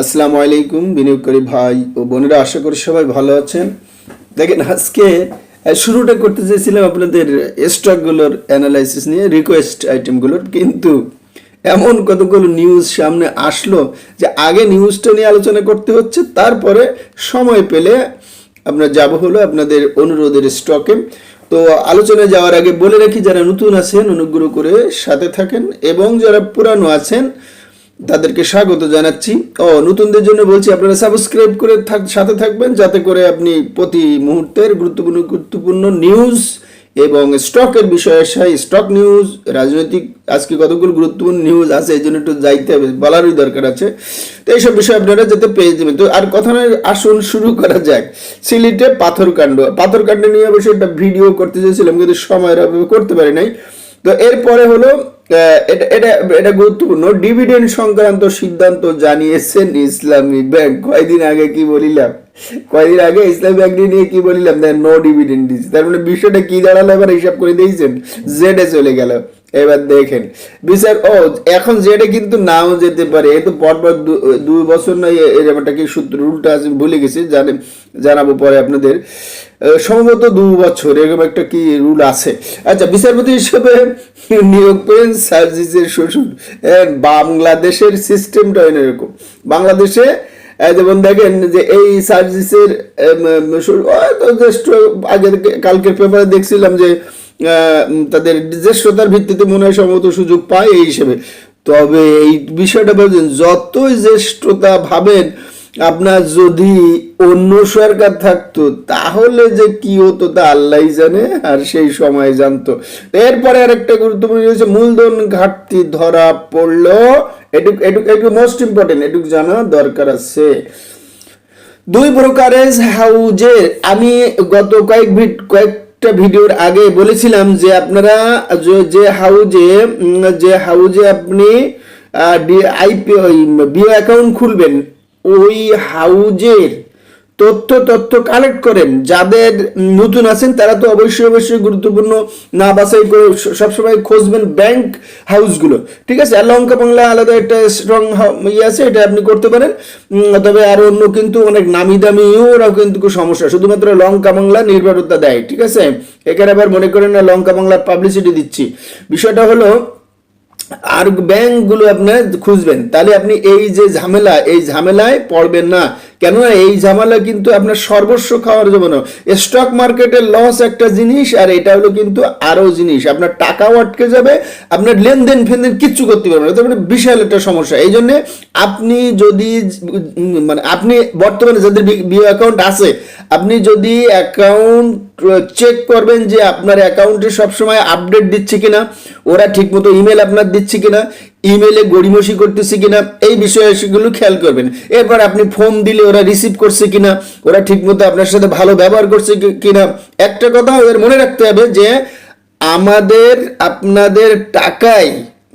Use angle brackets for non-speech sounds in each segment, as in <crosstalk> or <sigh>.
আসসালামু আলাইকুম বিনিয়োগকারী ভাই ও বোনেরা, আশা করি সবাই ভালো আছেন। দেখেন, আজকে শুরুটা করতে চেয়েছিলাম আপনাদের স্টকগুলোর অ্যানালাইসিস নিয়ে রিকোয়েস্ট আইটেমগুলোর কিন্তু এমন কতগুলো নিউজ সামনে আসলো যে আগে নিউজটা নিয়ে আলোচনা করতে হচ্ছে, তারপরে সময় পেলে আপনার যাব হলো আপনাদের অনুরোধের স্টকে তো আলোচনায় যাওয়ার আগে বলে রাখি, যারা নতুন আছেন, অনুগ্রহ করে সাথে থাকেন এবং যারা পুরানো আছেন তাদেরকে স্বাগত জানাচ্ছি। ও, নতুনদের জন্য বলছি, আপনারা সাবস্ক্রাইব করে সাথে থাকবেন, যাতে করে আপনি প্রতি মুহূর্তের গুরুত্বপূর্ণ গুরুত্বপূর্ণ নিউজ এবং স্টকের বিষয়ে সেই স্টক নিউজ রাজনৈতিক, আজকে কতগুলো গুরুত্বপূর্ণ নিউজ আছে, এই জন্য একটু যাইতে হবে, বলারই দরকার আছে। তো এইসব বিষয়ে আপনারা যাতে পেয়ে যাবেন। তো আর কথা নয়, আসুন, শুরু করা যাক। সিলেটে পাথরকাণ্ড পাথরকাণ্ড নিয়ে অবশ্যই একটা ভিডিও করতে চেয়েছিলাম, কিন্তু সময়ের অভাবে করতে পারি নাই। তো এরপরে হলো এটা এটা গুরুত্বপূর্ণ। ডিভিডেন্ড সংক্রান্ত সিদ্ধান্ত জানিয়েছেন ইসলামী ব্যাংক। কয়দিন আগে কি বলিলাম? কয়দিন আগে ইসলামী ব্যাংক নিয়ে কি বলিলাম দেন নো ডিভিডেন্ড দিচ্ছে তার মানে বিষয়টা কি দাঁড়াল? এবার হিসাব করে দিয়েছেন জেডে চলে গেল। এবার দেখেন, বিচার, ও, এখন জেডে কিন্তু নাও যেতে পারে। এই তো পরপর দুই বছর নয়, এ- এরকম একটা কি সূত্র রুলটা আছে ভুলে গেছি জানেন জানাব পরে আপনাদের। সম্ভবত দু বছর, এরকম একটা কি রুল আছে। আচ্ছা বিচারপতি হিসেবে নিয়োগ পেন সার্জিসের শ্বশুর। বাংলাদেশের সিস্টেমটা এরকম। বাংলাদেশে যেমন দেখেন যে এই সার্জিসের জাস্ট আগে কালকের পেপারে দেখছিলাম যে তাদের জ্যেষ্ঠতার ভিত্তিতে মনে হয় সম্ভবত সুযোগ পায় এই হিসেবে। তবে এই বিষয়টা বলছেন, যতই জ্যেষ্ঠতা ভাবেন, আপনার যদি অন্য সরকার থাকতো, তাহলে যে কি হতো তা আল্লাহ জানে, আর সেই সময় জানতো। এরপরে আরেকটা গুরুত্বপূর্ণ হচ্ছে, মূলধন ঘাটতি ধরা পড়ল এটুক এটুক এটুকু মোস্ট ইম্পর্টেন্ট এটুক জানা দরকার আছে দুই ব্রোকারেজ হাউজে আমি গত কয়েক ভিড কয়েকটা ভিডিওর আগে বলেছিলাম যে আপনারা যে- হাউজে যে হাউজে আপনি আইপি বিও অ্যাকাউন্ট খুলবেন ওই হাউজের তথ্য তথ্য কালেক্ট করেন। যাদের নতুন আছেন, তারা তো অবশ্যই অবশ্যই গুরুত্বপূর্ণ না বাছাই করে সবসময় খুঁজবেন ব্যাংক হাউসগুলো ঠিক আছে? আর লঙ্কা বাংলা আলাদা একটা স্ট্রং ইয়ে আছে, এটা আপনি করতে পারেন। তবে আর অন্য কিন্তু অনেক নামি দামি ওরাও কিন্তু খুব সমস্যা। শুধুমাত্র লঙ্কা বাংলা নির্ভরতা দেয়, ঠিক আছে? এখানে আবার মনে করেন না, লঙ্কা বাংলার পাবলিসিটি দিচ্ছি। বিষয়টা হলো আর ব্যাংকগুলো আপনার খুঁজবেন। তাহলে আপনি এই যে ঝামেলা, এই ঝামেলায় পড়বেন না। কেননা এই ঝামেলা কিন্তু আপনার সর্বস্ব খাওয়ার জন্য। স্টক মার্কেটের লস একটা জিনিস, আর এটা হলো কিন্তু আরও জিনিস। আপনার টাকাও আটকে যাবে, আপনার লেনদেন ফেনদেন কিচ্ছু করতে পারবেন না। তার মানে বিশাল একটা সমস্যা। এই জন্যে আপনি যদি মানে আপনি বর্তমানে যাদের বিও অ্যাকাউন্ট আছে, আপনি যদি অ্যাকাউন্ট চেক করবেন যে আপনার অ্যাকাউন্টে সবসময় আপডেট দিচ্ছে কিনা, ওরা ঠিকমতো ইমেল আপনার দিচ্ছে কিনা ইমেলে গড়িমসি করতেছে কিনা, এই বিষয়ে সেগুলো খেয়াল করবেন। এরপর আপনি ফোন দিলে ওরা রিসিভ করছে কিনা, ওরা ঠিকমতো আপনার সাথে ভালো ব্যবহার করছে কিনা। একটা কথা ওদের মনে রাখতে হবে যে আমাদের, আপনাদের টাকায়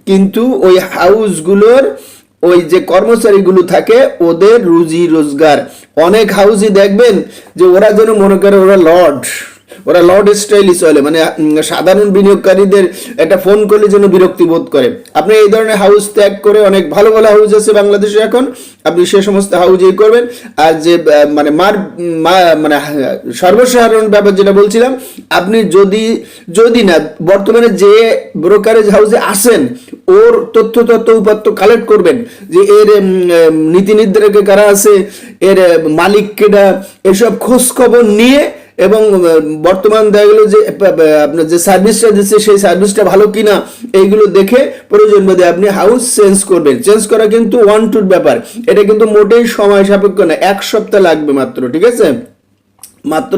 কিন্তু ওই হাউসগুলোর ওই যে কর্মচারীগুলো থাকে, ওদের রুজি রোজগার। অনেক হাউসই দেখবেন যে ওরা যেন মনে করে ওরা লর্ড ওরা লর্ড স্টাইলই চলে। মানে সাধারণ বিনিয়োগকারীদের একটা ফোন করলে যেন বিরক্তি বোধ করে। আপনি এই ধরনের হাউস ত্যাগ করে অনেক ভালো ভালো হাউস আছে বাংলাদেশে এখন। আপনি সে সমস্ত হাউজেই করবেন। আর যে মানে মার মানে সর্বসাধারণ ব্যাপার যেটা বলছিলাম, আপনি যদি যদি না, বর্তমানে যে ব্রোকারেজ হাউসে আসেন ওর তথ্য তথ্য উপাত্ত কালেক্ট করবেন। যে এর নীতি নির্ধারকে কারা আছে, এর মালিক কেডা এসব খোঁজ খবর নিয়ে এবং বর্তমান দেখা গেলো যে আপনার যে সার্ভিসটা দিচ্ছে, সেই সার্ভিসটা ভালো কিনা, এইগুলো দেখে প্রয়োজন বোধে আপনি হাউস চেঞ্জ করবেন। চেঞ্জ করা কিন্তু ওয়ান টুর ব্যাপার। এটা কিন্তু মোটেই সময় সাপেক্ষ না। এক সপ্তাহ লাগবে মাত্র, ঠিক আছে? মাত্র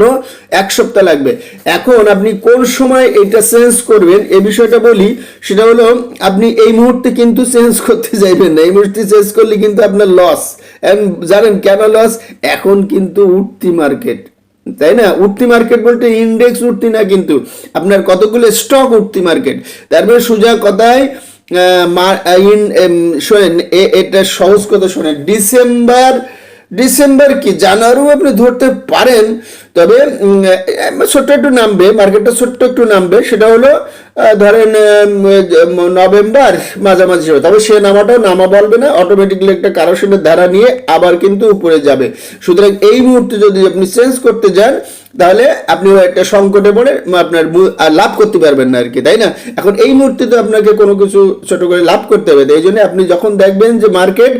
এক সপ্তাহ লাগবে। এখন আপনি কোন সময় এটা চেঞ্জ করবেন, এ বিষয়টা বলি, সেটা হলো আপনি এই মুহূর্তে কিন্তু চেঞ্জ করতে যাইবেন না। এই মুহূর্তে চেঞ্জ করলে কিন্তু আপনার লস জানেন কেন লস এখন কিন্তু উঠতি মার্কেট তাই না? উঠতি মার্কেট বলতে ইন্ডেক্স উঠতি না কিন্তু। আপনার কতগুলো স্টক উঠতি মার্কেট তারপরে সোজা কথায় শোনেন এটা সহজ কথা শোনেন। ডিসেম্বর ডিসেম্বর কি? জানুয়ারিও আপনি ধরতে পারেন তবে ছোট্ট একটু নামবে, মার্কেটটা ছোট্ট একটু নামবে, সেটা হলো ধরেন নভেম্বর মাঝামাঝি হবে, তবে সে নামাটাও নামা বলবে না অটোমেটিকলি একটা কারোশনের ধারা নিয়ে আবার কিন্তু উপরে যাবে। সুতরাং এই মুহূর্তে যদি আপনি চেঞ্জ করতে যান, তাহলে আপনি একটা সংকটে পড়ে আপনার লাভ করতে পারবেন না আর কি তাই না? এখন এই মুহূর্তে তো আপনাকে কোনো কিছু ছোট করে লাভ করতে হবে এই জন্য আপনি যখন দেখবেন যে মার্কেট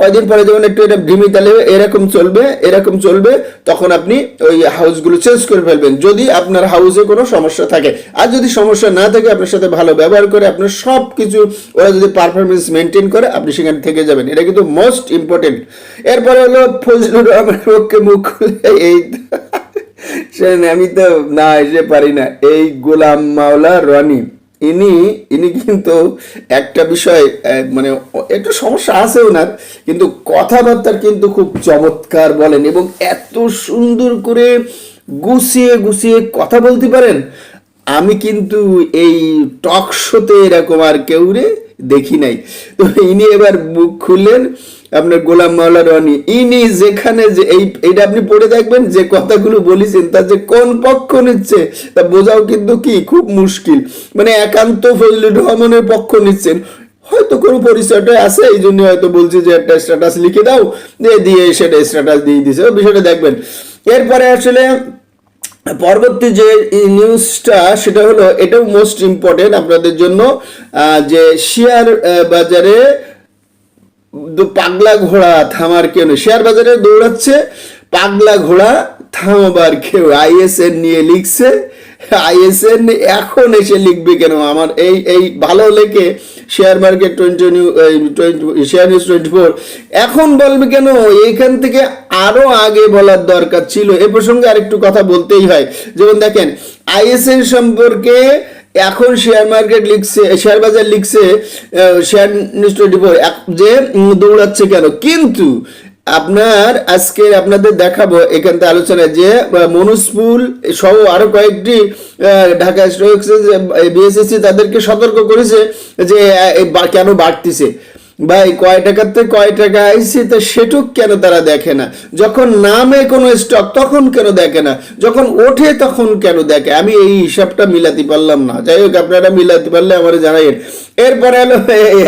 কয়দিন পরে যেমন একটু এটা ডিমি তাহলে এরকম চলবে এরকম চলবে, তখন আপনি ওই হাউসগুলো চেঞ্জ করে ফেলবেন যদি আপনার হাউসে কোনো সমস্যা থাকে। আর যদি সমস্যা না থাকে, আপনার সাথে ভালো ব্যবহার করে, আপনার সব কিছু ওরা যদি পারফরমেন্স মেনটেন করে, আপনি সেখানে থেকে যাবেন। এটা কিন্তু মোস্ট ইম্পর্টেন্ট এরপরে হলো ফজলুর রহমানের পক্ষে মুখ খুলে এই <laughs> আমি তো না এসে পারি না। এই গোলাম মাওলা রনি। ইনি ইনি কিন্তু একটা বিষয় মানে একটু সমস্যা আছে ওনার, কিন্তু কথাবার্তার কিন্তু খুব চমৎকার বলেন এবং এত সুন্দর করে গুছিয়ে গুছিয়ে কথা বলতে পারেন। আমি কিন্তু এই টক শোতে এরকম আর কেউ রে দেখি নাই। তো ইনি এবার মুখ খুললেন আপনার গোলাম মাওলা রনি, ইনি যেখানে যে এই এটা আপনি পড়ে দেখবেন, যে কথাগুলো বলেছেন, তার যে কোন পক্ষ নিচ্ছে, তা বোঝাও কিন্তু কি? খুব মুশকিল। মানে একান্ত ফজলুর রহমানের পক্ষ নিচ্ছেন। হয়তো কোনো পরিচয়টা আছে, এই জন্য হয়তো বলছি যে একটা স্ট্যাটাস লিখে দাও, দিয়ে দিয়ে সেটা স্ট্যাটাস দিয়ে দিছে। বিষয়টা দেখবেন। এরপরে আসলে পরবর্তী যে নিউজটা সেটা হলো এটাও মোস্ট ইম্পর্টেন্ট আপনাদের জন্য যে শেয়ার বাজারে পাগলা ঘোড়া থামার কেউ নেই। শেয়ার বাজারে দৌড়াচ্ছে, পাগলা ঘোড়া থামাবার কেউ আইএসএন নিয়ে লিখছে আইএসএন এখন এসে লিখবে কেন? আমার এই এই ভালো লেখে share market twenty twenty share news twenty four এখন বলবে কেন? এইখান থেকে আরও আগে বলার দরকার ছিল। এ প্রসঙ্গে আরেকটু কথা বলতেই হয়। যেমন দেখেন আইএসএন সম্পর্কে এখন শেয়ার মার্কেট লিখছে শেয়ার বাজার লিখছে শেয়ার ফোর যে দৌড়াচ্ছে কেন? কিন্তু আপনার আজকে আপনাদের দেখাবো এখান থেকে আলোচনায় যে মনুসফুল সহ আরও কয়েকটি ঢাকা স্টক এক্সচেঞ্জ বিএসএসসি তাদেরকে সতর্ক করেছে যে কেন বাড়তিছে। ভাই, কয় থেকে কয় টাকা আইসি তা সেটুক কেন তারা দেখে না? যখন নামে কোনো স্টক তখন কেন দেখে না? যখন ওঠে, তখন কেন দেখে? আমি এই হিসাবটা মিলাতে পারলাম না। যাই হোক, আপনারা মিলাতে পারলে আমার জানাই। এরপরে হলো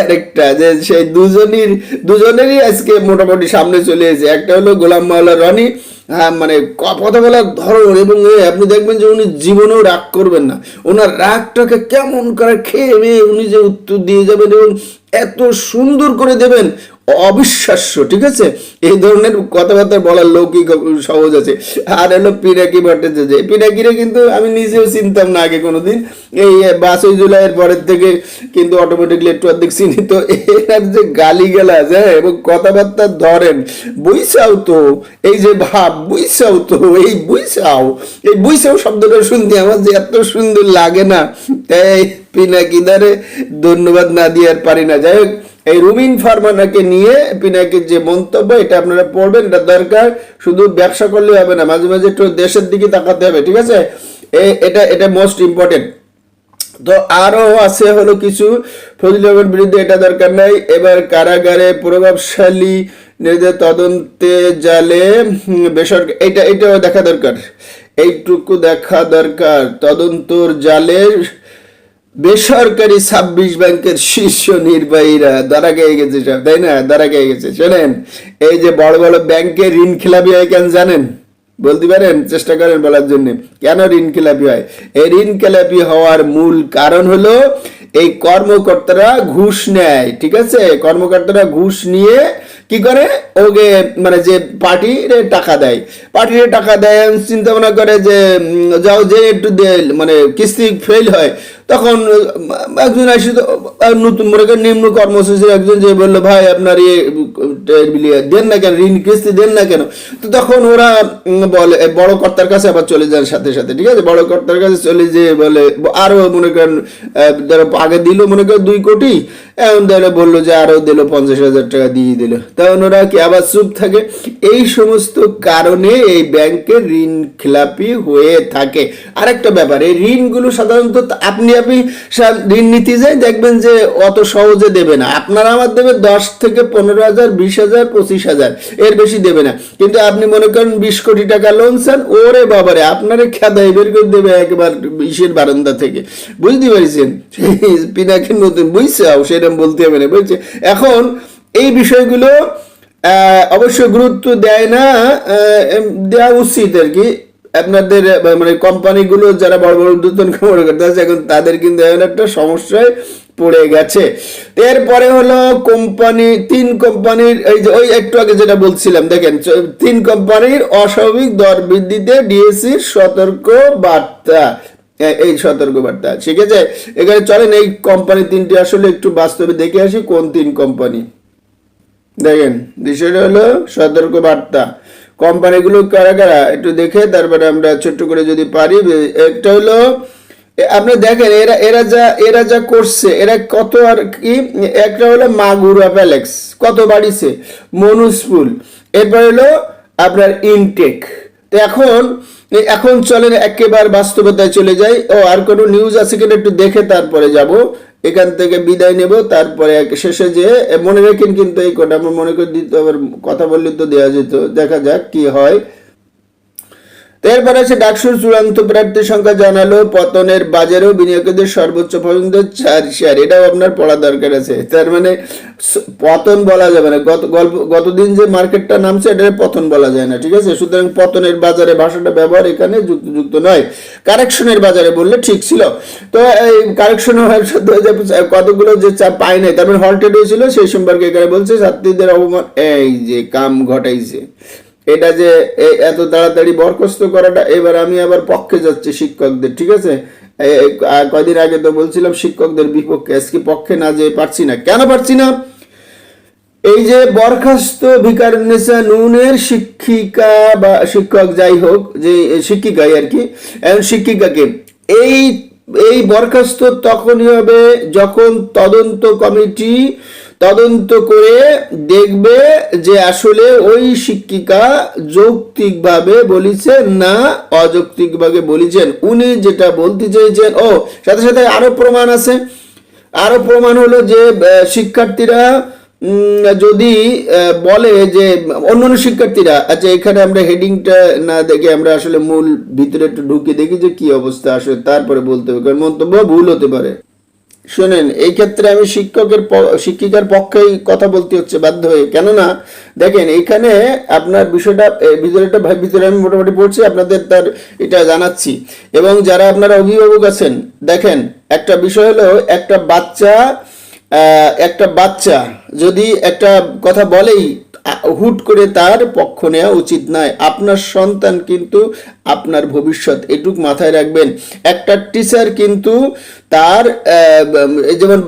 আরেকটা, যে সেই দুজনের দুজনেরই আজকে মোটামুটি সামনে চলে এসেছে। একটা হলো গোলাম মাওলা রনি মানে কথা বলার ধরন এবং আপনি দেখবেন যে উনি জীবনেও রাগ করবেন না। ওনার রাগটাকে কেমন করে খেয়ে উনি যে উত্তর দিয়ে যাবেন এবং এত সুন্দর করে দেবেন অবিশ্বাস্য, ঠিক আছে? এই ধরনের কথাবার্তা বলার লৌকিক সহজ আছে। আর হলো পিনাকি ভট্টাচার্য। এই পিনাকিরে কিন্তু আমি নিজেও চিনতাম না আগে কোনোদিন। এই বাসই জুলাইয়ের পরের থেকে কিন্তু অটোমেটিকলি একটু অর্ধেক চিনি। তো এর যে গালি গেলা হ্যাঁ এবং কথাবার্তা ধরেন বুঝছাও তো, এই যে ভাব বুঝছাও তো, এই বুঝছাও এই বুঝছাও শব্দটা শুনতে আমার যে এত সুন্দর লাগে না। তাই পিনাকিদারে ধন্যবাদ না দিয়ে আর পারি না। যাই হোক এই রুমিন ফার্মানাকে নিয়ে পিনাকির যে মন্তব্য, এটা আপনারা পড়বেন, এটা দরকার। শুধু ব্যবসা করলে হবে না, মাঝে মাঝে একটু দেশের দিকে তাকাতে হবে, ঠিক আছে? এটা এটা মোস্ট ইম্পর্টেন্ট তো আরও আছে হলো কিছু। ফজলুলের বিরুদ্ধে এটা দরকার নাই। এবার কারাগারে প্রভাবশালী নিজেদের তদন্তে জালে বেসরকারি, এটা, এটাও দেখা দরকার। এইটুকু দেখা দরকার। তদন্তর জালে বেসরকারি ছাব্বিশ ব্যাংকের শীর্ষ নির্বাহীরা ধরা গিয়ে গেছে সব, তাই না? ধরা গিয়ে গেছে। শোনেন, এই যে বড় বড় ব্যাংকে ঋণ খেলাপি হয় কেন জানেন? বলতে পারেন? চেষ্টা করেন বলার জন্য। কেন ঋণ খেলাপি হয়? এই ঋণ খেলাপি হওয়ার মূল কারণ হলো এই কর্মকর্তারা ঘুষ নেয়, ঠিক আছে? কর্মকর্তারা ঘুষ নিয়ে কি করে? ওকে মানে যে পার্টির টাকা দেয়। পার্টির টাকা দেয়, চিন্তা ভাবনা করে যে যাও যে একটু মানে কিস্তি ফেল হয় তখন একজন আসে নতুন মনে করেন নিম্ন কর্মসূচির একজন যে বলল, ভাই, আপনার ইয়ে দেন না কেন, ঋণ, কিস্তি দেন না কেন? তো তখন ওরা বলে বড় কর্তার কাছে আবার চলে যান সাথে সাথে, ঠিক আছে? বড় কর্তার কাছে চলে যেয়ে বলে, আরও মনে করেন ধরো, আগে দিল মনে করেন দুই কোটি, এখন ধরো বলল যে আরও দিল পঞ্চাশ হাজার টাকা দিয়ে দিল। তখন ওরা কি আবার চুপ থাকে? এই সমস্ত কারণে এই ব্যাংকের ঋণ খেলাপি হয়ে থাকে। আরেকটা ব্যাপার, এই ঋণগুলো সাধারণত আপনি আপনি ঋণ নিতে যাই দেখবেন যে অত সহজে দেবে না। আপনার আমার দেবে দশ থেকে পনেরো হাজার, বিশ হাজার, পঁচিশ হাজার। এর বেশি দেবে না। কিন্তু আপনি মনে করেন বিশ কোটি টাকা লোন চান, ওরে বাবারে, আপনারে খেদাই বের করে দেবে একবার বিশের বারান্দা থেকে। বুঝতে পারছেন? <laughs> পিনাকের নতুন, বুঝছে? সেরকম বলতে হবে না, বুঝছে? এখন এই বিষয়গুলো অবশ্য গুরুত্ব দেয় না দেওয়া উচিত আর কি। আপনাদের মানে কোম্পানিগুলো যারা বড় বড় উদ্যোতন করতে আছে এখন তাদের কিন্তু এখন একটা সমস্যায় পড়ে গেছে। এরপরে হলো কোম্পানি, তিন কোম্পানির, এই যে ওই একটু আগে যেটা বলছিলাম, দেখেন তিন কোম্পানির অস্বাভাবিক দর বৃদ্ধিতে ডিএসসির সতর্ক বার্তা এই সতর্ক বার্তা, ঠিক আছে? এখানে চলেন, এই কোম্পানি তিনটি আসলে একটু বাস্তবে দেখে আসি, কোন তিন কোম্পানি? দেখেন, বিষয়টা হলো সতর্ক বার্তা। কোম্পানিগুলো কারা কারা একটু দেখে তারপরে আমরা ছোট্ট করে যদি পারি একটা হলো আপনি দেখেন, এরা এরা যা এরা যা করছে, এরা কত আর কি, একটা হলো মাগুরা প্যালেক্স কত বাড়িছে? মনুসফুল এরপর হলো আপনার ইনটেক। তো এখন এখন চলেন একেবারে বাস্তবতায় চলে যাই। ও, আর কোনো নিউজ আছে কিনা একটু দেখে তারপরে যাব। এখান থেকে বিদায় নেব, তারপরে শেষে যে মনে রেখেন কিন্তু এই কটা মনে করে দিতে আবার কথা বললে তো দেওয়া যেত। দেখা যাক কি হয়। এরপরে আছে ডাকসুর চূড়ান্ত প্রার্থীর সংখ্যা জানালো, পতনের বাজারেও বিনিয়োগকারীদের সর্বোচ্চ পছন্দ চার শেয়ার। এটাও আপনার পড়া দরকার আছে। তার মানে পতন বলা যাবে না। গত, গল্প, গতদিন যে মার্কেটটা নামছে এটা পতন বলা যায় না, ঠিক আছে? সুতরাং পতনের বাজারে ভাষাটা ব্যবহার এখানে যুক্ত নয়। কারেকশনের বাজারে বললে ঠিক ছিল। তো এই কারেকশন কতগুলো যে চা পায় নাই, তার মানে হল্টেড হয়েছিল, সেই সম্পর্কে এখানে বলছে, ছাত্রীদের অবমান এই যে কাম ঘটাইছে। এটা যে এত তাড়াতাড়ি বরখাস্ত করাটা, এবার আমি আবার পক্ষে যাচ্ছি শিক্ষকদের, ঠিক আছে? কয়দিন আগে তো বলছিলাম শিক্ষকদের বিপক্ষে, আজকে পক্ষে না যে পারছি না। কেন পারছি না? এই যে বরখাস্ত ভিকারুন্নেসা নুনের শিক্ষিকা বা শিক্ষক যাই হোক, যে শিক্ষিকাই আর কি শিক্ষিকাকে, এই এই বরখাস্ত তখনই হবে যখন তদন্ত কমিটি তদন্ত করে দেখবে যে আসলে ওই শিক্ষিকা যৌক্তিকভাবে বলিছেন না অযৌক্তিকভাবে বলিছেন। উনি যেটা বলতে চেয়েছেন, ও, সাথে সাথে আরও প্রমাণ আছে। আরও প্রমাণ হলো যে শিক্ষার্থীরা যদি বলে যে, অন্যান্য শিক্ষার্থীরা আচ্ছা এখানে আমরা হেডিংটা না দেখে আমরা আসলে মূল ভিতরে একটু ঢুকে দেখি যে কি অবস্থা, আসলে তারপরে বলতে হবে, কারণ মন্তব্য ভুল হতে পারে। শোনেন, এই ক্ষেত্রে আমি শিক্ষকের শিক্ষিকার পক্ষেই কথা বলতে হচ্ছে, বাধ্য হয়ে। কেননা, দেখেন, এখানে আপনার বিষয়টা ভিতরেটা ভিতরে আমি মোটামুটি পড়ছি, আপনাদের তার এটা জানাচ্ছি। এবং যারা আপনারা অভিভাবক আছেন, দেখেন, একটা বিষয় হলো, একটা বাচ্চা একটা বাচ্চা যদি একটা কথা বলেই হুট করে তার পক্ষ নেওয়া উচিত নয়। আপনার সন্তান কিন্তু আপনার ভবিষ্যৎ এটুক মাথায় রাখবেন। একটা টিচার কিন্তু তার যেমন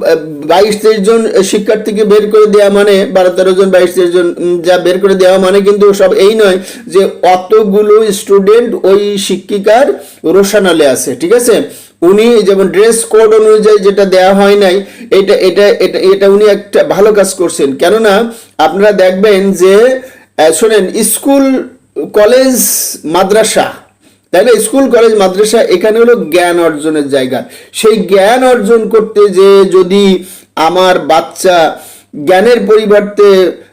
বাইশ তেইশ জন শিক্ষার্থীকে বের করে দেওয়া মানে বারো তেরো জন, বাইশ তেইশ জন যা বের করে দেওয়া মানে কিন্তু সব এই নয় যে অতগুলো স্টুডেন্ট ওই শিক্ষিকার রোশানালে আছে, ঠিক আছে? উনি যেমন ড্রেস কোড অনুযায়ী যেটা দেওয়া হয় নাই, এটা এটা এটা এটা উনি একটা ভালো কাজ করছেন। কেননা আপনারা দেখবেন যে শোনেন, স্কুল, কলেজ, মাদ্রাসা তাই না স্কুল, কলেজ, মাদ্রাসা এখানে হলো জ্ঞান অর্জনের জায়গা। সেই জ্ঞান অর্জন করতে যে যদি আমার বাচ্চা জ্ঞানের পরিবর্তে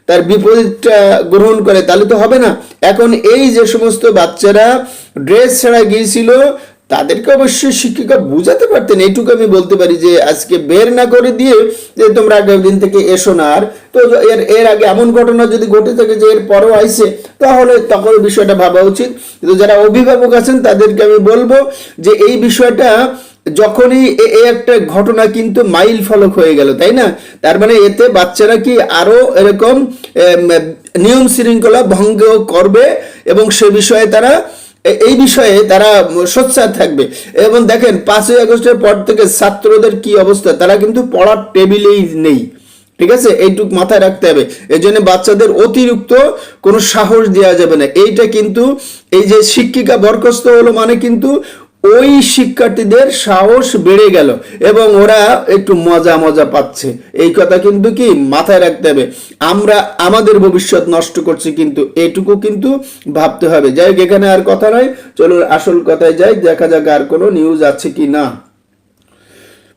তার বিপরীতটা গ্রহণ করে, তাহলে তো হবে না। এখন এই যে সমস্ত বাচ্চারা ড্রেস ছাড়া গিয়েছিল তাদেরকে অবশ্যই শিক্ষিকা বুঝাতে পারতেন। এইটুকু আমি বলতে পারি যে, আজকে বের না করে দিয়ে যে তোমরা আগের দিন থেকে এসো না। আর তো এর এর আগে এমন ঘটনা যদি ঘটে থাকে যে এর পরও আইসে, তাহলে তখন বিষয়টা ভাবা উচিত। কিন্তু যারা অভিভাবক আছেন, তাদেরকে আমি বলব যে, এই বিষয়টা যখনই এ এ একটা ঘটনা কিন্তু মাইল ফলক হয়ে গেল, তাই না? তার মানে এতে বাচ্চারা কি আরও এরকম নিয়ম শৃঙ্খলা ভঙ্গ করবে এবং সে বিষয়ে তারা এই বিষয়ে তারা সোচ্চার থাকবে। এবং দেখেন, পাঁচই আগস্টের পর থেকে ছাত্রদের কি অবস্থা? তারা কিন্তু পড়ার টেবিলেই নেই। ঠিক আছে? এইটুক মাথায় রাখতে হবে। এই জন্য বাচ্চাদের অতিরিক্ত কোনো সাহস দেওয়া যাবে না। এইটা কিন্তু এই যে শিক্ষিকা বরখাস্ত হলো মানে কিন্তু ওই শিক্ষার্থীদের সাহস বেড়ে গেল এবং ওরা একটু মজা মজা পাচ্ছে। এই কথা কিন্তু কি মাথায় রাখতে হবে। আমরা আমাদের ভবিষ্যৎ নষ্ট করছি কিন্তু এটুকু কিন্তু ভাবতে হবে। যাই হোক, এখানে আর কথা নয়। চলুন আসল কথায় যাই। দেখা যাক আর কোনো নিউজ আছে কি না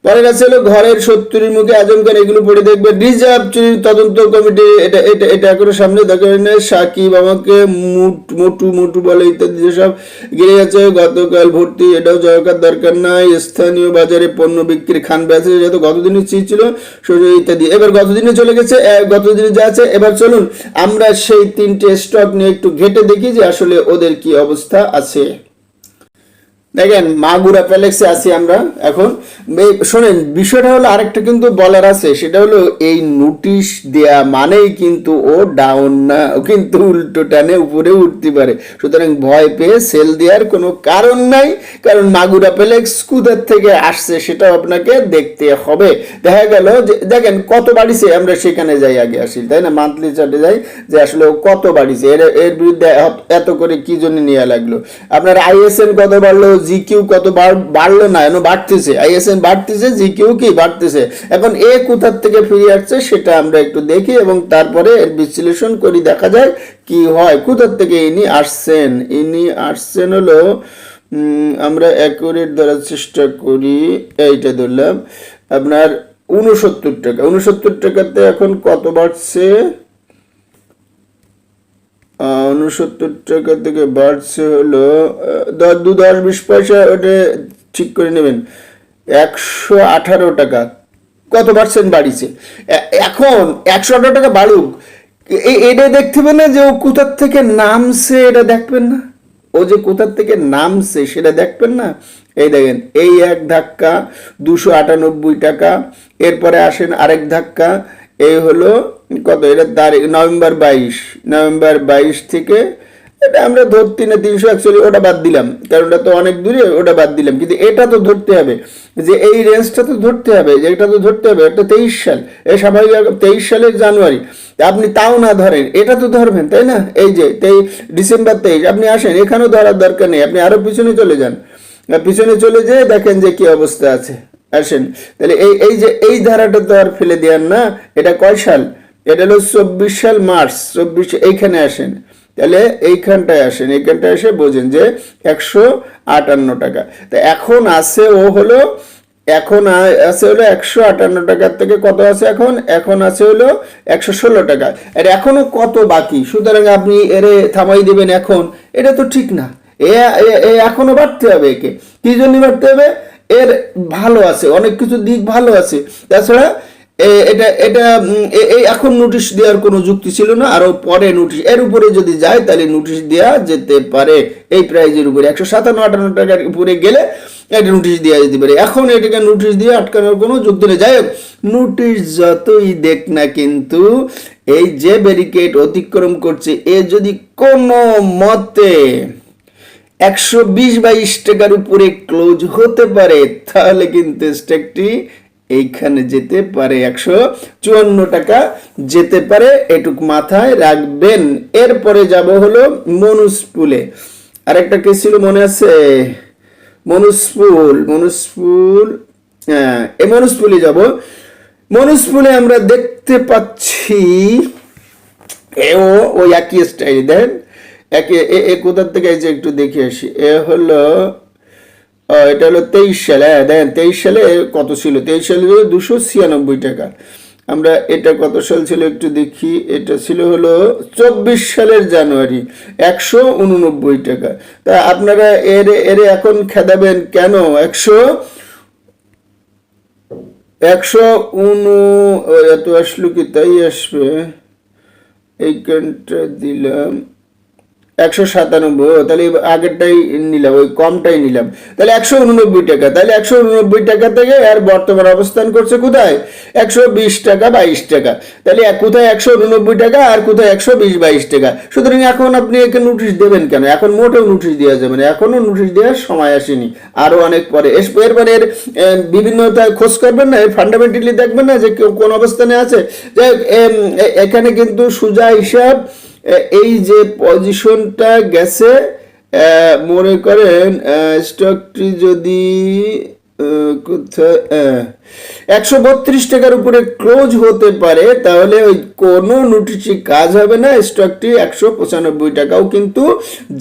পরের আছে হলো ঘরের সত্তরের মুখে আজম খান এগুলো পড়ে দেখবে। রিজার্ভ চুরির তদন্ত কমিটি, এটা এটা এটা এখনও সামনে দেখেন সাকিব আমাকে মুট- মোটু মোটু বলে ইত্যাদি যেসব গিরে গেছে গতকাল ভর্তি, এটাও জয়কার দরকার নাই। স্থানীয় বাজারে পণ্য বিক্রির খান ব্যাসে যেহেতু গতদিনের চিজ ছিল সুযোগ ইত্যাদি। এবার গতদিনে চলে গেছে গতদিনে যা আছে। এবার চলুন, আমরা সেই তিনটে স্টক নিয়ে একটু ঘেটে দেখি যে আসলে ওদের কি অবস্থা আছে। দেখেন মাগুরা প্যালেক্সে আছি আমরা এখন। শোনেন, বিষয়টা হলো আরেকটা কিন্তু বলার আছে, সেটা হলো এই নোটিশ দেয়া মানেই কিন্তু ও ডাউন না, ও কিন্তু উল্টো টানে উপরে উঠতে পারে। সুতরাং ভয় পেয়ে সেল দেওয়ার কোনো কারণ নাই, কারণ মাগুরা প্যালেক্স কোথার থেকে আসছে সেটাও আপনাকে দেখতে হবে। দেখা গেল যে, দেখেন, কত বাড়িছে? আমরা সেখানে যাই, আগে আসি, তাই না? মান্থলি চার্টে যাই, যে আসলে ও কত বাড়িছে? এর এর বিরুদ্ধে এত করে কি জন্য নেওয়া লাগল? আপনার আইএসএন কত বাড়লো? জি কত বাড়- বাড়লো না এন বাড়তেছে। আইএসএন বাড়তেছে জি কি বাড়তেছে। এখন এ কোথার থেকে ফিরে আসছে সেটা আমরা একটু দেখি এবং তারপরে এর বিশ্লেষণ করি, দেখা যায় কি হয়। কোথার থেকে ইনি আসছেন? ইনি আসছেন হলো আমরা অ্যাকুরেট ধরার চেষ্টা করি, এইটা ধরলাম, আপনার উনসত্তর টাকা। উনসত্তর টাকাতে এখন কত বাড়ছে? উনসত্তর টাকা থেকে বাড়ছে হলো দু দশ বিশ পয়সা ওটা ঠিক করে নেবেন। একশো আঠারো টাকা। কত পার্সেন্ট বাড়িছে? এখন একশো আঠারো টাকা বাড়ুক। এটা দেখতে না যে ও কোথার থেকে নামছে, এটা দেখবেন না। ও যে কোথার থেকে নামছে, সেটা দেখবেন না। এই দেখেন, এই এক ধাক্কা, দুশো আটানব্বই টাকা। এরপরে আসেন আরেক ধাক্কা এই হলো কত? এটা তারিখ, নভেম্বর বাইশ। নভেম্বর বাইশ থেকে এটা আমরা ধরতি না তিনশো একচল্লিশ, ওটা বাদ দিলাম। কারণ ওটা তো অনেক দূরে, ওটা বাদ দিলাম। কিন্তু এটা তো ধরতে হবে। যে এই রেঞ্জটা তো ধরতে হবে, যে এটা তো ধরতে হবে এটা তেইশ সাল। এই স্বাভাবিক তেইশ সালের জানুয়ারি। আপনি তাও না ধরেন, এটা তো ধরবেন, তাই না? এই যে তেই, ডিসেম্বর তেইশ, আপনি আসেন, এখানেও ধরার দরকার নেই, আপনি আরও পিছনে চলে যান। পিছনে চলে যেয়ে দেখেন যে কি অবস্থা আছে। আসেন। তাহলে এই এই যে, এই ধারাটা তো আর ফেলে দেওয়ার না, এটা কয় সাল? এটা হলো চব্বিশ সাল মার্চ, চব্বিশ, এইখানে আসেন। তাহলে এইখানটায় আসেন, এইখানটায় এসে বোঝেন যে একশো আটান্ন টাকা। তা এখন আছে ও হলো, এখন আছে হলো একশো আটান্ন টাকার থেকে কত আছে এখন? এখন আছে হলো একশো ষোলো টাকা। আর এখনও কত বাকি? সুতরাং আপনি এরে থামাই দেবেন এখন। এটা তো ঠিক না। এ, এ- এ, এখনও বাড়তে হবে একে। কি জন্য বাড়তে হবে? এর ভালো আছে, অনেক কিছু দিক ভালো আছে। তাছাড়া এটা এটা এই এখন নোটিশ দেওয়ার কোনো যুক্তি ছিল না আরও পরে নোটিশ এর উপরে যদি যায় তাহলে নোটিশ দেওয়া যেতে পারে। এই প্রাইজের উপরে, একশো সাতান্ন আটান্ন টাকার উপরে গেলে এটা নোটিশ দেওয়া যেতে পারে। এখন এটাকে নোটিশ দিয়ে আটকানোর কোনো যুক্তি নেই। যাই হোক নোটিশ যতই দেখ না কিন্তু, এই যে ব্যারিকেড অতিক্রম করছে, এ যদি কোনো মতে একশো বিশ বাইশ টাকার উপরে ক্লোজ হতে পারে, তাহলে কিন্তু স্টকটি এইখানে যেতে পারে। একশো চুয়ান্ন টাকা যেতে পারে, এটুক মাথায় রাখবেন। এরপরে যাব হলো মনুসপুলে। আরেকটা কে ছিল মনে আছে? মনুসপুল মনুসপুল হ্যাঁ এই মনুসপুলে যাব। মনুসপুলে আমরা দেখতে পাচ্ছি, এও ওই একই স্টাইল দেন একে, এ কোথার থেকে এই যে একটু দেখে আসি। এ হলো এটা হলো তেইশ সালে হ্যাঁ দেখেন তেইশ সালে কত ছিল? তেইশ সালে দুশো ছিয়ানব্বই টাকা। আমরা এটা কত সাল ছিল একটু দেখি। এটা ছিল হলো চব্বিশ সালের জানুয়ারি, একশো উননব্বই টাকা। তা আপনারা এর এর এখন খেদাবেন কেন? একশো একশো উনু, এত আসলো কি তাই আসবে? এইখানটা দিলাম। একশো সাতানব্বই, তাহলে আগেরটাই নিলাম, ওই কমটাই নিলাম। তাহলে একশো উননব্বই টাকা, তাহলে একশো উননব্বই টাকা থেকে আর বর্তমান অবস্থান করছে কোথায়? একশো বিশ টাকা, বাইশ টাকা। তাহলে কোথায় একশো উননব্বই টাকা আর কোথায় একশো বিশ, বাইশ টাকা? সুতরাং এখন আপনি একে নোটিশ দেবেন কেন? এখন মোটেও নোটিশ দেওয়া যাবে না, এখনও নোটিশ দেওয়ার সময় আসেনি। আরও অনেক পরে। এরপরে এর বিভিন্নতা খোঁজ করবেন না ফান্ডামেন্টালি দেখবেন না যে কোন অবস্থানে আছে। এ- এখানে কিন্তু সোজা হিসাব এই যে পজিশনটা গেছে মনে করেন স্টকটি যদি একশো বত্রিশ টাকার উপরে ক্লোজ হতে পারে, তাহলে ওই কোনো নোটিশই কাজ হবে না স্টকটি একশো পঁচানব্বই টাকাও কিন্তু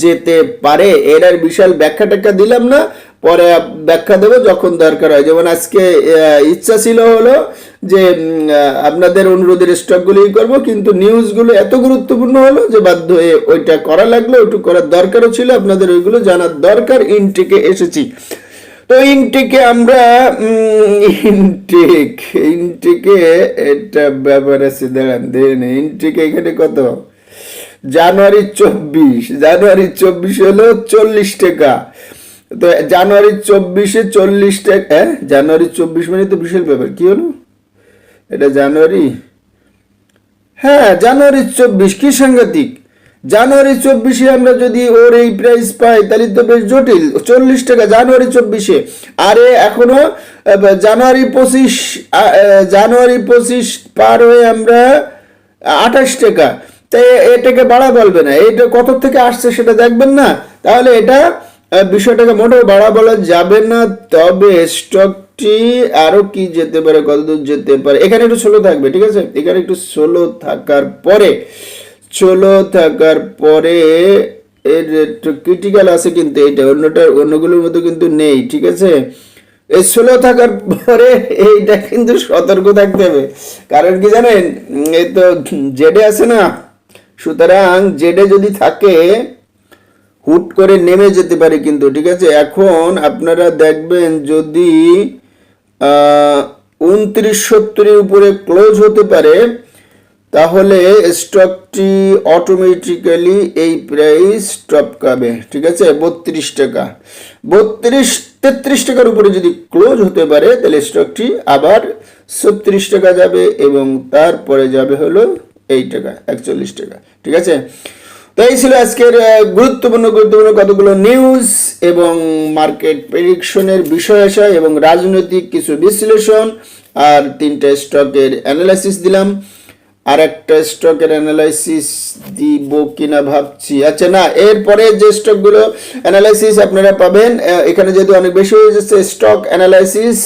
যেতে পারে। এর আর বিশাল ব্যাখ্যা টাখ্যা দিলাম না পরে ব্যাখ্যা দেবো যখন দরকার হয়। যেমন আজকে ইচ্ছা ছিল হলো যে আপনাদের অনুরোধের স্টকগুলোই করব, কিন্তু নিউজগুলো এত গুরুত্বপূর্ণ হলো যে বাধ্য হয়ে ওইটা করা লাগল ওইটুকু করার দরকারও ছিল, আপনাদের ওইগুলো জানার দরকার, ইনটেকে এসেছি। তো ইনটেকে আমরা ইনটেক, ইনটেকে এটা ব্যাপার আছে, দাঁড়ান দেন ইনটেকে এখানে কত? জানুয়ারি চব্বিশ জানুয়ারি চব্বিশ হলো চল্লিশ টাকা। তো জানুয়ারি চব্বিশে চল্লিশ টাকা হ্যাঁ? জানুয়ারি চব্বিশ মানে তো বিশাল ব্যাপার। কি হলো? এটা জানুয়ারি? হ্যাঁ জানুয়ারি চব্বিশ। কি সাংঘাতিক? জানুয়ারি চব্বিশে আমরা যদি ওর এই প্রাইস পাই, তাহলে তো বেশ জটিল। চল্লিশ টাকা জানুয়ারি চব্বিশে। আরে, এখনও জানুয়ারি পঁচিশ জানুয়ারি পঁচিশ পার হয়ে আমরা আঠাশ টাকা। তাই এটাকে বাড়া বলবে না। এটা কত থেকে আসছে সেটা দেখবেন না? তাহলে এটা বিষয়টাকে মোটেও বাড়া বলা যাবে না, তবে স্টকটি আরও কি যেতে পারে, কতদূর যেতে পারে, এখানে একটু স্লো থাকবে, ঠিক আছে? এখানে একটু স্লো থাকার পরে স্লো থাকার পরে এর একটু ক্রিটিক্যাল আছে কিন্তু এটা অন্যটা, অন্যগুলোর মতো কিন্তু নেই, ঠিক আছে? এই স্লো থাকার পরে এইটা কিন্তু সতর্ক থাকতে হবে, কারণ কি জানেন? এই তো জেডে আছে না, সুতরাং জেডে যদি থাকে হুট করে নেমে যেতে পারে কিন্তু, ঠিক আছে? এখন আপনারা দেখবেন যদি উনত্রিশ সত্তরের উপরে ক্লোজ হতে পারে, তাহলে স্টকটি অটোমেটিক্যালি এই প্রাইস টপকাবে ঠিক আছে? বত্রিশ টাকা। বত্রিশ, তেত্রিশ টাকার উপরে যদি ক্লোজ হতে পারে, তাহলে স্টকটি আবার ছত্রিশ টাকা যাবে এবং তারপরে যাবে হলো এই টাকা, একচল্লিশ টাকা, ঠিক আছে? তো এই ছিল আজকের গুরুত্বপূর্ণ গুরুত্বপূর্ণ কতগুলো নিউজ এবং মার্কেট প্রেডিকশনের বিষয় আসা এবং রাজনৈতিক কিছু বিশ্লেষণ। আর তিনটা স্টকের অ্যানালাইসিস দিলাম। আর একটা স্টকের অ্যানালাইসিস দিব কিনা ভাবছি। আচ্ছা না, এরপরে যে স্টকগুলো অ্যানালাইসিস আপনারা পাবেন এখানে যেহেতু অনেক বেশি হয়ে যাচ্ছে স্টক অ্যানালাইসিস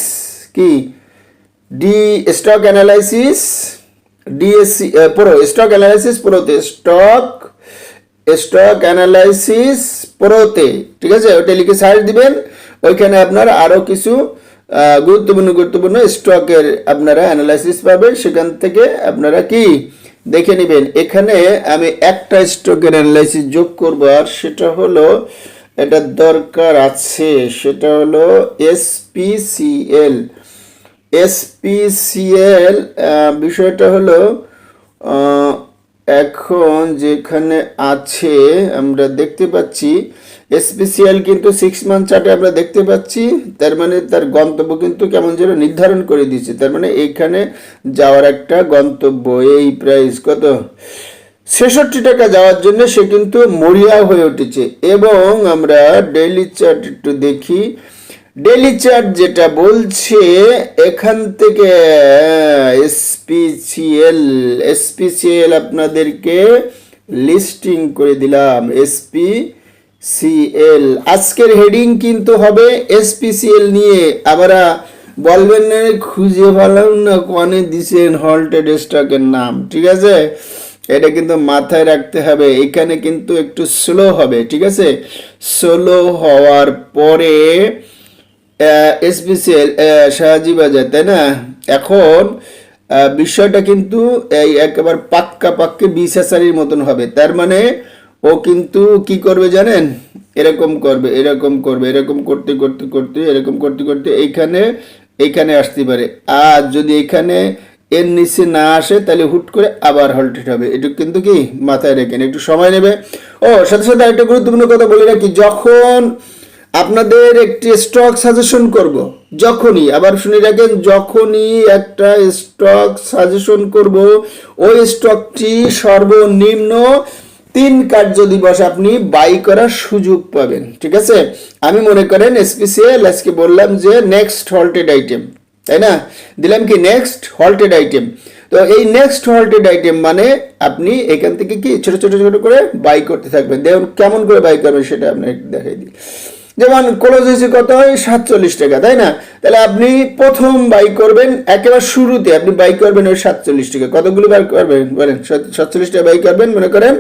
কি? The stock analysis DSC pro stock analysis প্রোতে stock stock analysis প্রোতে ঠিক আছে? ওটা লিখে সার্চ দিবেন। ওইখানে আপনার আরও কিছু গুরুত্বপূর্ণ গুরুত্বপূর্ণ স্টকের আপনারা অ্যানালাইসিস পাবেন। সেখান থেকে আপনারা কি দেখে নেবেন? এখানে আমি একটা স্টকের অ্যানালাইসিস যোগ করব, আর সেটা হলো, এটা দরকার আছে, সেটা হলো এসপিসিএল এসপিসিএল বিষয়টা হলো এখন যেখানে আছে, আমরা দেখতে পাচ্ছি এসপিসিএল কিন্তু সিক্স মান্থ চার্টে আমরা দেখতে পাচ্ছি, তার মানে তার গন্তব্য কিন্তু কেমন যেন নির্ধারণ করে দিয়েছে, তার মানে এইখানে যাওয়ার একটা গন্তব্য, এই প্রাইস কত? ছেষট্টি টাকা যাওয়ার জন্য সে কিন্তু মরিয়া হয়ে উঠেছে, এবং আমরা ডেইলি চার্ট একটু দেখি ডেইলি চার্ট যেটা বলছে, এখান থেকে এসপিসিএল এসপিসিএল আপনাদেরকে লিস্টিং করে দিলাম এসপি সিএল আজকের হেডিং কিন্তু হবে এসপিসিএল নিয়ে। আবার বলবেন না, খুঁজে ভালাম না, কনে দিছেন হল্টেড স্টকের নাম, ঠিক আছে? এটা কিন্তু মাথায় রাখতে হবে, এখানে কিন্তু একটু স্লো হবে, ঠিক আছে? স্লো হওয়ার পরে এসপিসিএল শাহাজি বাজার, তাই না? এখন বিষয়টা কিন্তু এই একেবারে পাক্কা পাক্কে বিশাসারির মতন হবে। তার মানে ও কিন্তু কি করবে জানেন? এরকম করবে এরকম করবে, এরকম করতে করতে করতে, এরকম করতে করতে এইখানে এইখানে আসতে পারে। আর যদি এখানে এর নিচে না আসে, তাহলে হুট করে আবার হল্টেড হবে। এটা কিন্তু কি? মাথায় রেখেন একটু সময় নেবে। ও, সাথে সাথে একটা গুরুত্বপূর্ণ কথা বলে রাখি। যখন আপনাদের একটি স্টক সাজেশন করব। যখনই, আবার শুনে রাখেন, যখনই একটা স্টক সাজেশন করব, ওই স্টকটি সর্বনিম্ন তিন কার্য দিবস আপনি বাই করার সুযোগ পাবেন। ঠিক আছে? আমি মনে করেন এসপিসিএল আজকে বললাম যে নেক্সট হল্টেড আইটেম তাই না? দিলাম কি নেক্সট হল্টেড আইটেম তো এই নেক্সট হল্টেড আইটেম মানে আপনি এখান থেকে কি ছোট ছোট ছোট করে বাই করতে থাকবেন। দেখুন কেমন করে বাই করবেন সেটা আপনাকে দেখাই দিই। যেমন ক্লোজ হয়েছে কত হয়? সাতচল্লিশ টাকা, তাই না? তাহলে আপনি প্রথম বাই করবেন, একেবারে শুরুতে আপনি বাই করবেন ওই সাতচল্লিশ টাকা। কতগুলো বাই করবেন? বলেন সাতচল্লিশ টাকা বাই করবেন, মনে করেন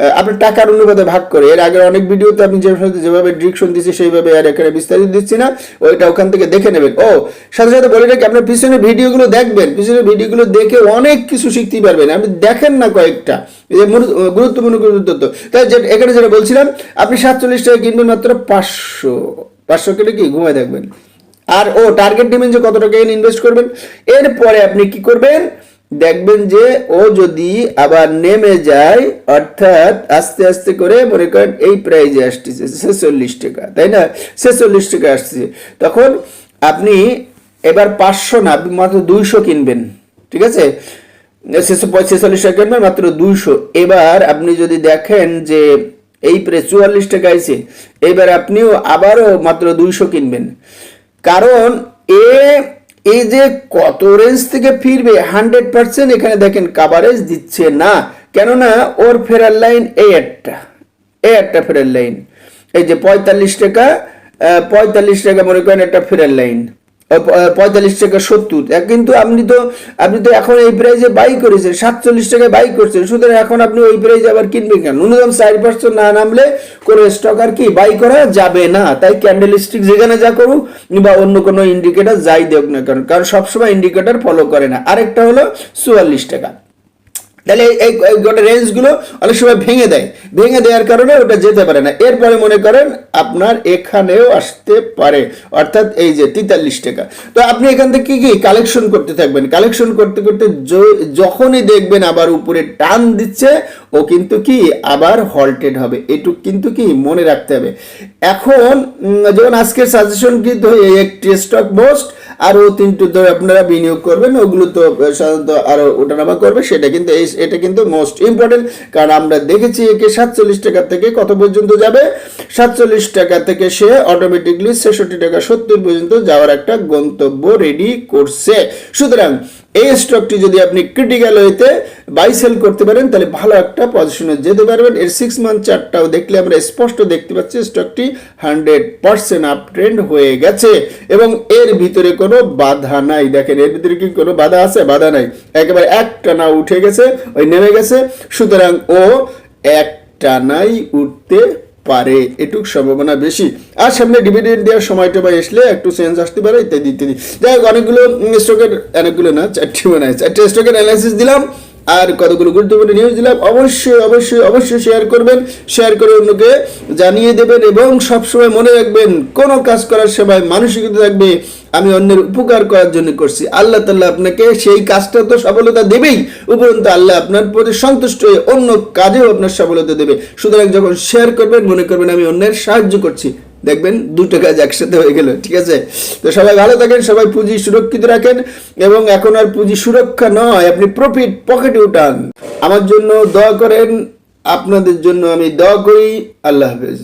আপনার টাকার অনুপাতে ভাগ করে, এর আগে অনেক ভিডিওতে আমি যেভাবে ডিরেকশন দিচ্ছি, সেইভাবে আর এখানে বিস্তারিত দিচ্ছি না, ওইটা ওখান থেকে দেখে নেবেন। ও, সাথে সাথে বলে রাখি, আপনার পিছনে ভিডিওগুলো দেখবেন পিছনে ভিডিওগুলো দেখে অনেক কিছু শিখতে পারবেন। আপনি দেখেন না কয়েকটা যে গুরুত্বপূর্ণ গুরুত্ব তাই যে, এখানে যেটা বলছিলাম, আপনি সাতচল্লিশ টাকা কিনবেন মাত্র পাঁচশো পাঁচশো কিনে কি ঘুমায় দেখবেন আর ও টার্গেট নেবেন যে কত টাকা ইনভেস্ট করবেন? এরপরে আপনি কি করবেন? দেখবেন যে ও যদি আবার নেমে যায়, অর্থাৎ আস্তে আস্তে করে মনে করেন এই প্রাইজে আসতেছে, ছেচল্লিশ টাকা, তাই না? ছেচল্লিশ টাকা আসছে তখন আপনি এবার পাঁচশো না, আপনি মাত্র দুইশো কিনবেন, ঠিক আছে? ছেচল্লিশ টাকা কিনবেন, মাত্র দুইশো। এবার আপনি যদি দেখেন যে এই প্রায় চুয়াল্লিশ টাকা আইছে, এবার আপনিও আবারও মাত্র দুইশো কিনবেন। কারণ এ এই যে কত রেঞ্জ থেকে ফিরবে হান্ড্রেড পার্সেন্ট এখানে দেখেন কাভারেজ দিচ্ছে না। কেননা ওর ফেরার লাইন এই একটা এই একটা ফেরার লাইন এই যে পঁয়তাল্লিশ টাকা পঁয়তাল্লিশ টাকা মনে করেন একটা ফেরার লাইন পঁয়তাল্লিশ টাকা সত্তর। কিন্তু আপনি তো আপনি তো এখন এই প্রাইজে বাই করেছেন, সাতচল্লিশ টাকায় বাই করছেন, সুতরাং এখন আপনি ওই প্রাইজে আবার কিনবেন কেন? ন্যূনতম চার পার্সেন্ট না নামলে কোনো স্টক আর কি বাই করা যাবে না। তাই ক্যান্ডেল স্টিক যেখানে যা করুক, বা অন্য কোনো ইন্ডিকেটার যাই দেখ না কারণ কারণ সবসময় ইন্ডিকেটার ফলো করে না। আরেকটা হলো চুয়াল্লিশ টাকা। তাহলে এই গোটা রেঞ্জগুলো অনেক সময় ভেঙে দেয়। ভেঙে দেওয়ার কারণে ওটা যেতে পারে না। এরপরে মনে করেন আপনার এখানেও আসতে পারে। অর্থাৎ এই যে তেতাল্লিশ টাকা। তো আপনি এখান থেকে কি কি কালেকশন করতে থাকবেন? কালেকশন করতে করতে যখনই দেখবেন আবার উপরে টান দিচ্ছে, ও কিন্তু কি আবার হল্টেড হবে। এটুক কিন্তু কি মনে রাখতে হবে। এখন যেমন আজকের সাজেশন কিন্তু একটি স্টক মোস্ট আরও তিনটে ধরে আপনারা বিনিয়োগ করবেন, ওগুলো তো সাধারণত আরও ওঠানামা করবে, সেটা কিন্তু এই, এটা কিন্তু মোস্ট ইম্পর্টেন্ট কারণ আমরা দেখেছি একে সাতচল্লিশ টাকা থেকে কত পর্যন্ত যাবে? সাতচল্লিশ টাকা থেকে সে অটোমেটিকলি ছেষট্টি টাকা সত্তর পর্যন্ত যাওয়ার একটা গন্তব্য রেডি করছে। সুতরাং এই স্টকটি যদি আপনি ক্রিটিক্যাল হইতে বাই সেল করতে পারেন, তাহলে ভালো একটা পজিশনে যেতে পারবেন। এর সিক্স মান্থ চার্টটাও দেখলে আমরা স্পষ্ট দেখতে পাচ্ছি স্টকটি হান্ড্রেড পার্সেন্ট আপ ট্রেন্ড হয়ে গেছে। এবং এর ভিতরে কোনো বাধা নাই। দেখেন, এর ভিতরে কি কোনো বাধা আছে? বাধা নাই। একেবারে একটা না উঠে গেছে, ওই নেমে গেছে। সুতরাং ও এক টানাই উঠতে পারে, এটুক সম্ভাবনা বেশি। আর সামনে ডিভিডেন্ড দেওয়ার সময়টা বা আসলে একটু চেঞ্জ আসতে পারে, ইত্যাদি ইত্যাদি। যাই হোক, অনেকগুলো স্টকের অনেকগুলো না, চারটি মানে চারটে স্টকের অ্যানালাইসিস দিলাম। আর কতগুলো গুরুত্বপূর্ণ নিউজ দিলাম, অবশ্যই অবশ্যই অবশ্যই শেয়ার করবেন শেয়ার করে অন্যকে জানিয়ে দেবেন এবং সবসময় মনে রাখবেন, কোনো কাজ করার সময় মানসিকতা থাকবে, আমি অন্যের উপকার করার জন্য করছি। আল্লাহ তাল্লাহ আপনাকে সেই কাজটা তো সফলতা দেবেই, উপরন্তু আল্লাহ আপনার প্রতি সন্তুষ্ট হয়ে অন্য কাজেও আপনার সফলতা দেবে। সুতরাং যখন শেয়ার করবেন, মনে করবেন আমি অন্যের সাহায্য করছি। দেখবেন দুটো কাজ একসাথে হয়ে গেল, ঠিক আছে? তো সবাই ভালো থাকেন, সবাই পুঁজি সুরক্ষিত রাখেন এবং এখন আর পুঁজি সুরক্ষা নয়, আপনি প্রফিট পকেটে উঠান। আমার জন্য দয়া করেন, আপনাদের জন্য আমি দয়া করি, আল্লাহ হাফেজ।